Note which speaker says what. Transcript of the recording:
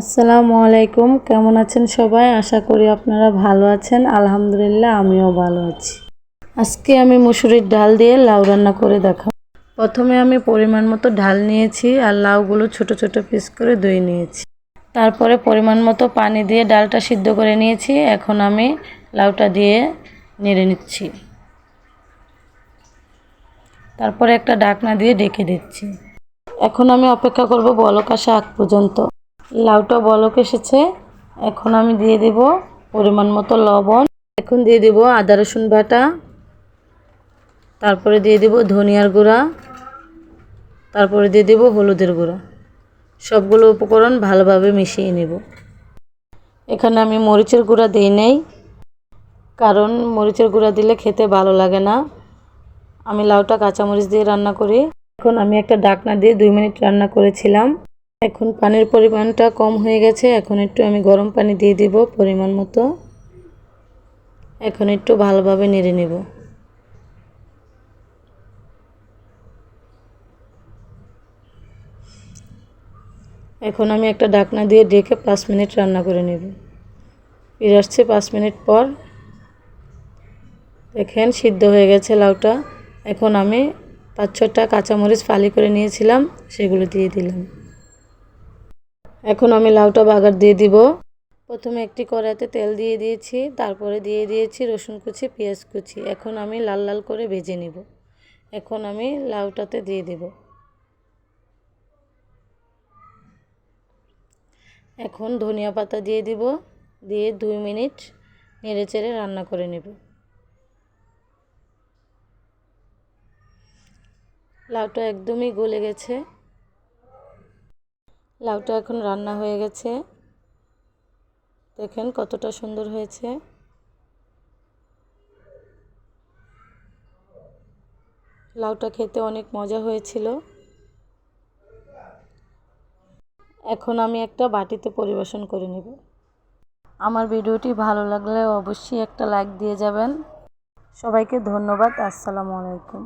Speaker 1: আসসালামু আলাইকুম, কেমন আছেন সবাই? আশা করি আপনারা ভালো আছেন। আলহামদুলিল্লাহ, আমিও ভালো আছি। আজকে আমি মুসুরির ডাল দিয়ে লাউ রান্না করে দেখাবো। প্রথমে আমি পরিমাণ মতো ডাল নিয়েছি আর লাউগুলো ছোট ছোট পিস করে ধুয়ে নিয়েছি। তারপরে পরিমাণ মতো পানি দিয়ে ডালটা সিদ্ধ করে নিয়েছি। এখন আমি লাউটা দিয়ে নেড়ে নিচ্ছি। তারপরে একটা ডাকনা দিয়ে ডেকে দিচ্ছি। এখন আমি অপেক্ষা করব বলক আগ পর্যন্ত। লাউটা বলক এসেছে। এখন আমি দিয়ে দেব পরিমাণ মতো লবণ। এখন দিয়ে দেব আদা, রসুন বাটা। তারপরে দিয়ে দেব ধনিয়ার গুঁড়া। তারপরে দিয়ে দেব হলুদের গুঁড়া। সবগুলো উপকরণ ভালোভাবে মিশিয়ে নেব। এখানে আমি মরিচের গুঁড়া দিই নেই, কারণ মরিচের গুঁড়া দিলে খেতে ভালো লাগে না। আমি লাউটা কাঁচামরিচ দিয়ে রান্না করি। এখন আমি একটা ডাকনা দিয়ে দুই মিনিট রান্না করেছিলাম। এখন পানির পরিমাণটা কম হয়ে গেছে, এখন একটু আমি গরম পানি দিয়ে দিব পরিমাণ মতো। এখন একটু ভালোভাবে নেড়ে নেব। এখন আমি একটা ডাকনা দিয়ে ডেকে পাঁচ মিনিট রান্না করে নেব। ফিরে আসছে পাঁচ মিনিট পর। দেখেন, সিদ্ধ হয়ে গেছে লাউটা। এখন আমি পাঁচ ছটা কাঁচামরিচ ফালি করে নিয়েছিলাম, সেগুলো দিয়ে দিলাম। এখন আমি লাউটা বাগার দিয়ে দিব। প্রথমে একটি কড়াইতে তেল দিয়ে দিয়েছি, তারপরে দিয়ে দিয়েছি রসুন কুচি, পেঁয়াজ কুচি। এখন আমি লাল লাল করে ভেজে নিব। এখন আমি লাউটাতে দিয়ে দেব। এখন ধনিয়া পাতা দিয়ে দিব, দিয়ে দুই মিনিট নেড়ে চেড়ে রান্না করে নেব। লাউটা একদমই গলে গেছে। লাউটা এখন রান্না হয়ে গেছে। দেখেন কতটা সুন্দর হয়েছে। লাউটা খেতে অনেক মজা হয়েছিল। এখন আমি একটা বাটিতে পরিবেশন করে নেব। আমার ভিডিওটি ভালো লাগলে অবশ্যই একটা লাইক দিয়ে যাবেন। সবাইকে ধন্যবাদ। আসসালামু আলাইকুম।